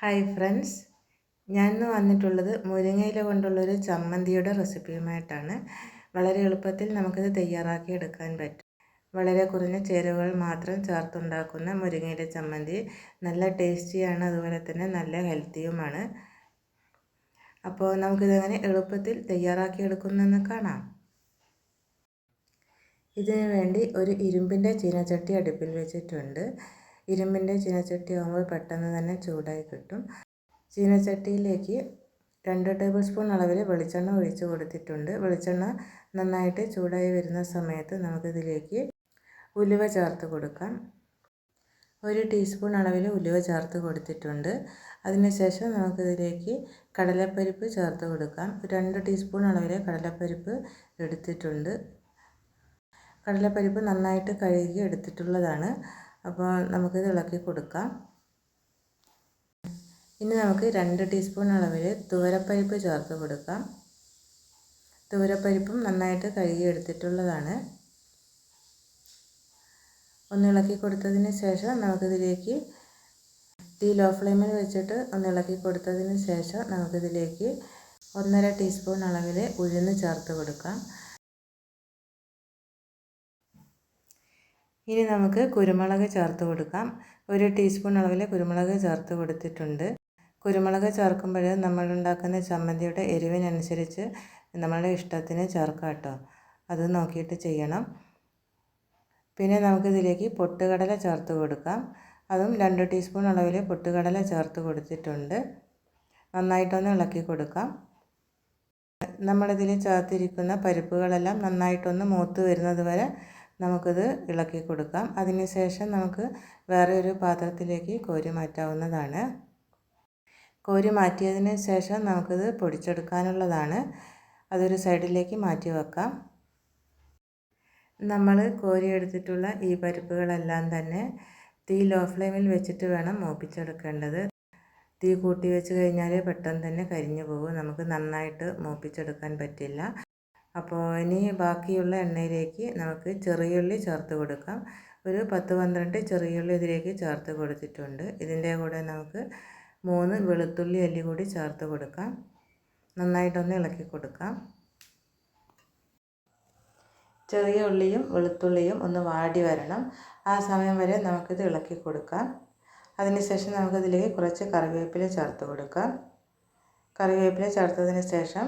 Hi friends. ഞാൻ ഇന്ന് വന്നിട്ടുള്ളത് മുരിങ്ങയില കൊണ്ടുള്ളൊരു ചമ്മന്തിയുടെ റെസിപ്പിയുമായിട്ടാണ്. വളരെ എളുപ്പത്തിൽ നമുക്കിത് തയ്യാറാക്കി എടുക്കാൻ പറ്റും. വളരെ കുറഞ്ഞ ചേരുവകൾ മാത്രം ചേർത്തുണ്ടാക്കുന്ന മുരിങ്ങയില ചമ്മന്തി നല്ല ടേസ്റ്റിയാണ് അതുപോലെ തന്നെ നല്ല ഹെൽത്തിയുമാണ്. അപ്പോൾ നമുക്കിതങ്ങനെ എളുപ്പത്തിൽ തയ്യാറാക്കി എടുക്കുന്നതെന്ന് കാണാം. ഇതിനു വേണ്ടി ഒരു ഇരുമ്പിന്റെ ചീനച്ചട്ടി അടുപ്പിൽ വെച്ചിട്ടുണ്ട്. ഇരുമ്പിന്റെ ചീനച്ചട്ടി ആകുമ്പോൾ പെട്ടെന്ന് തന്നെ ചൂടായി കിട്ടും. ചീനച്ചട്ടിയിലേക്ക് രണ്ട് ടേബിൾ സ്പൂൺ അളവിൽ വെളിച്ചെണ്ണ ഒഴിച്ച് കൊടുത്തിട്ടുണ്ട്. വെളിച്ചെണ്ണ നന്നായിട്ട് ചൂടായി വരുന്ന സമയത്ത് നമുക്കിതിലേക്ക് ഉലുവ ചേർത്ത് കൊടുക്കാം. ഒരു ടീസ്പൂൺ അളവിൽ ഉലുവ ചേർത്ത് കൊടുത്തിട്ടുണ്ട്. അതിനുശേഷം നമുക്കിതിലേക്ക് കടലപ്പരിപ്പ് ചേർത്ത് കൊടുക്കാം. രണ്ട് ടീസ്പൂൺ അളവിൽ കടലപ്പരിപ്പ് എടുത്തിട്ടുണ്ട്. കടലപ്പരിപ്പ് നന്നായിട്ട് കഴുകി എടുത്തിട്ടുള്ളതാണ്. അപ്പോൾ നമുക്ക് ഇളക്കി കൊടുക്കാം. ഇനി നമുക്ക് രണ്ട് ടീസ്പൂൺ അളവിൽ തുവരപ്പരിപ്പ് ചേർത്ത് കൊടുക്കാം. തുവരപ്പരിപ്പും നന്നായിട്ട് കഴുകി എടുത്തിട്ടുള്ളതാണ്. ഒന്ന് ഇളക്കി കൊടുത്തതിന് ശേഷം നമുക്കിതിലേക്ക് തീ ലോ ഫ്ലെയിമിൽ വെച്ചിട്ട് ഒന്ന് ഇളക്കി കൊടുത്തതിന് ശേഷം നമുക്കിതിലേക്ക് ഒന്നര ടീസ്പൂൺ അളവിൽ ഉഴുന്ന് ചേർത്ത് കൊടുക്കാം. ഇനി നമുക്ക് കുരുമുളക് ചേർത്ത് കൊടുക്കാം. ഒരു ടീസ്പൂൺ അളവിൽ കുരുമുളക് ചേർത്ത് കൊടുത്തിട്ടുണ്ട്. കുരുമുളക് ചേർക്കുമ്പോൾ നമ്മളുണ്ടാക്കുന്ന ചമ്മന്തിയുടെ എരിവിനനുസരിച്ച് നമ്മളുടെ ഇഷ്ടത്തിന് ചേർക്കാം കേട്ടോ. അത് നോക്കിയിട്ട് ചെയ്യണം. പിന്നെ നമുക്കിതിലേക്ക് പൊട്ടുകടല ചേർത്ത് കൊടുക്കാം. അതും രണ്ട് ടീസ്പൂൺ അളവിൽ പൊട്ടുകടല ചേർത്ത് കൊടുത്തിട്ടുണ്ട്. നന്നായിട്ടൊന്ന് ഇളക്കി കൊടുക്കാം. നമ്മളിതിൽ ചേർത്തിരിക്കുന്ന പരിപ്പുകളെല്ലാം നന്നായിട്ടൊന്ന് മൂത്ത് വരുന്നത് വരെ നമുക്കിത് ഇളക്കി കൊടുക്കാം. അതിനുശേഷം നമുക്ക് വേറെ ഒരു പാത്രത്തിലേക്ക് കോരി മാറ്റാവുന്നതാണ്. കോരി മാറ്റിയതിന് ശേഷം നമുക്കിത് പൊടിച്ചെടുക്കാനുള്ളതാണ്. അതൊരു സൈഡിലേക്ക് മാറ്റി വെക്കാം. നമ്മൾ കോരിയെടുത്തിട്ടുള്ള ഈ പരിപ്പുകളെല്ലാം തന്നെ തീ ലോ ഫ്ലെയിമിൽ വെച്ചിട്ട് വേണം മൂപ്പിച്ചെടുക്കേണ്ടത്. തീ കൂട്ടി വെച്ച് കഴിഞ്ഞാൽ പെട്ടെന്ന് തന്നെ കരിഞ്ഞു പോകും. നമുക്ക് നന്നായിട്ട് മൂപ്പിച്ചെടുക്കാൻ പറ്റില്ല. അപ്പോൾ ഇനി ബാക്കിയുള്ള എണ്ണയിലേക്ക് നമുക്ക് ചെറിയുള്ളി ചേർത്ത് കൊടുക്കാം. ഒരു പത്ത് പന്ത്രണ്ട് ചെറിയുള്ളി ഇതിലേക്ക് ചേർത്ത് കൊടുത്തിട്ടുണ്ട്. ഇതിന്റെ കൂടെ നമുക്ക് മൂന്ന് വെളുത്തുള്ളി അല്ലി കൂടി ചേർത്ത് കൊടുക്കാം. നന്നായിട്ടൊന്ന് ഇളക്കി കൊടുക്കാം. ചെറിയ ഉള്ളിയും വെളുത്തുള്ളിയും ഒന്ന് വാടി വരണം. ആ സമയം വരെ നമുക്കിത് ഇളക്കി കൊടുക്കാം. അതിനുശേഷം നമുക്കതിലേക്ക് കുറച്ച് കറിവേപ്പില ചേർത്ത് കൊടുക്കാം. കറിവേപ്പില ചേർത്തതിന് ശേഷം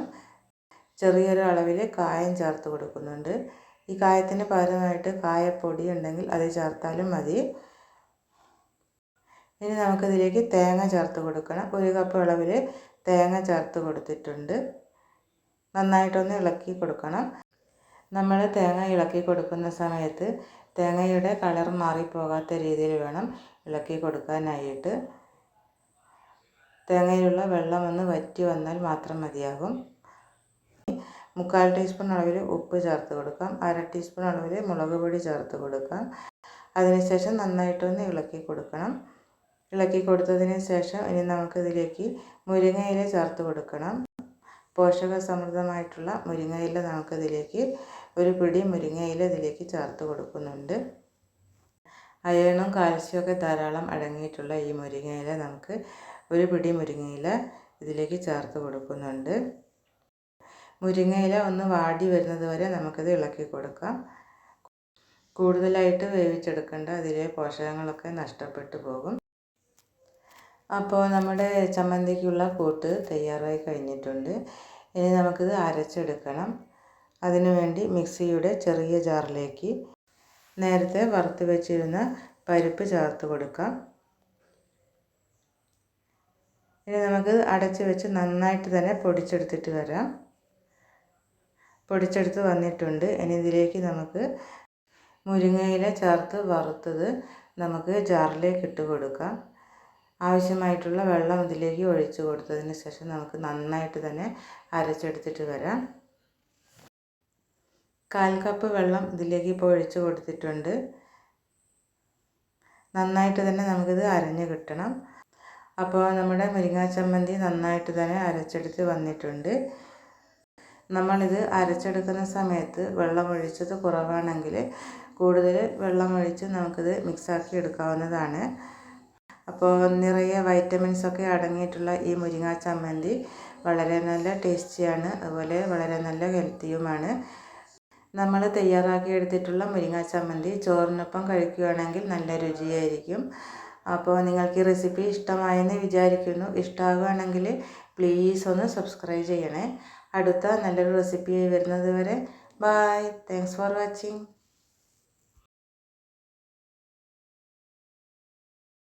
ചെറിയൊരു അളവിൽ കായം ചേർത്ത് കൊടുക്കുന്നുണ്ട്. ഈ കായത്തിന് പകരമായിട്ട് കായപ്പൊടി ഉണ്ടെങ്കിൽ അത് ചേർത്താലും മതി. ഇനി നമുക്കിതിലേക്ക് തേങ്ങ ചേർത്ത് കൊടുക്കണം. ഒരു കപ്പ് അളവിൽ തേങ്ങ ചേർത്ത് കൊടുത്തിട്ടുണ്ട്. നന്നായിട്ടൊന്ന് ഇളക്കി കൊടുക്കണം. നമ്മൾ തേങ്ങ ഇളക്കി കൊടുക്കുന്ന സമയത്ത് തേങ്ങയുടെ കളർ മാറിപ്പോകാത്ത രീതിയിൽ വേണം ഇളക്കി കൊടുക്കാനായിട്ട്. തേങ്ങയിലുള്ള വെള്ളം ഒന്ന് വറ്റി വന്നാൽ മാത്രം മതിയാകും. മുക്കാൽ ടീസ്പൂൺ അളവിൽ ഉപ്പ് ചേർത്ത് കൊടുക്കാം. അര ടീസ്പൂൺ അളവിൽ മുളക് പൊടി ചേർത്ത് കൊടുക്കാം. അതിനുശേഷം നന്നായിട്ടൊന്ന് ഇളക്കി കൊടുക്കണം. ഇളക്കി കൊടുത്തതിന് ശേഷം ഇനി നമുക്കിതിലേക്ക് മുരിങ്ങയില ചേർത്ത് കൊടുക്കണം. പോഷക സമൃദ്ധമായിട്ടുള്ള മുരിങ്ങയില നമുക്കിതിലേക്ക് ഒരു പിടി മുരിങ്ങയില ഇതിലേക്ക് ചേർത്ത് കൊടുക്കുന്നുണ്ട്. അയണും കാൽസ്യവും ഒക്കെ ധാരാളം അടങ്ങിയിട്ടുള്ള ഈ മുരിങ്ങയില നമുക്ക് ഒരു പിടി മുരിങ്ങയില ഇതിലേക്ക് ചേർത്ത് കൊടുക്കുന്നുണ്ട്. മുരിങ്ങയില ഒന്ന് വാടി വരുന്നത് വരെ നമുക്കിത് ഇളക്കി കൊടുക്കാം. കൂടുതലായിട്ട് വേവിച്ചെടുക്കേണ്ട അതിലെ പോഷകങ്ങളൊക്കെ നഷ്ടപ്പെട്ടു പോകും. അപ്പോൾ നമ്മുടെ ചമ്മന്തിക്കുള്ള കൂട്ട് തയ്യാറായി കഴിഞ്ഞിട്ടുണ്ട്. ഇനി നമുക്കിത് അരച്ചെടുക്കണം. അതിനുവേണ്ടി മിക്സിയുടെ ചെറിയ ജാറിലേക്ക് നേരത്തെ വറുത്ത് വെച്ചിരുന്ന പരിപ്പ് ചേർത്ത് കൊടുക്കാം. ഇനി നമുക്ക് അടച്ച് വെച്ച് നന്നായിട്ട് തന്നെ പൊടിച്ചെടുത്തിട്ട് വരാം. പൊടിച്ചെടുത്ത് വന്നിട്ടുണ്ട്. ഇനി ഇതിലേക്ക് നമുക്ക് മുരിങ്ങയില ചേർത്ത് വറുത്തത് നമുക്ക് ജാറിലേക്ക് ഇട്ട് കൊടുക്കാം. ആവശ്യമായിട്ടുള്ള വെള്ളം ഇതിലേക്ക് ഒഴിച്ച് കൊടുത്തതിന് ശേഷം നമുക്ക് നന്നായിട്ട് തന്നെ അരച്ചെടുത്തിട്ട് വരാം. കാൽ കപ്പ് വെള്ളം ഇതിലേക്ക് ഇപ്പോൾ ഒഴിച്ച് കൊടുത്തിട്ടുണ്ട്. നന്നായിട്ട് തന്നെ നമുക്കിത് അരഞ്ഞു കിട്ടണം. അപ്പോൾ നമ്മുടെ മുരിങ്ങാച്ചമ്മന്തി നന്നായിട്ട് തന്നെ അരച്ചെടുത്ത് വന്നിട്ടുണ്ട്. നമ്മളിത് അരച്ചെടുക്കുന്ന സമയത്ത് വെള്ളമൊഴിച്ചത് കുറവാണെങ്കിൽ കൂടുതൽ വെള്ളമൊഴിച്ച് നമുക്കിത് മിക്സാക്കി എടുക്കാവുന്നതാണ്. അപ്പോൾ നിറയെ വൈറ്റമിൻസ് ഒക്കെ അടങ്ങിയിട്ടുള്ള ഈ മുരിങ്ങ ചമ്മന്തി വളരെ നല്ല ടേസ്റ്റിയാണ് അതുപോലെ വളരെ നല്ല ഹെൽത്തിയുമാണ്. നമ്മൾ തയ്യാറാക്കി എടുത്തിട്ടുള്ള മുരിങ്ങ ചമ്മന്തി ചോറിനൊപ്പം കഴിക്കുകയാണെങ്കിൽ നല്ല രുചിയായിരിക്കും. അപ്പോൾ നിങ്ങൾക്ക് ഈ റെസിപ്പി ഇഷ്ടമായെന്ന് വിചാരിക്കുന്നു. ഇഷ്ടമാകുകയാണെങ്കിൽ പ്ലീസ് ഒന്ന് സബ്സ്ക്രൈബ് ചെയ്യണേ. അടുത്ത നല്ലൊരു റെസിപ്പിയായി വരുന്നത് വരെ ബായ് താങ്ക്സ് ഫോർ വാച്ചിങ്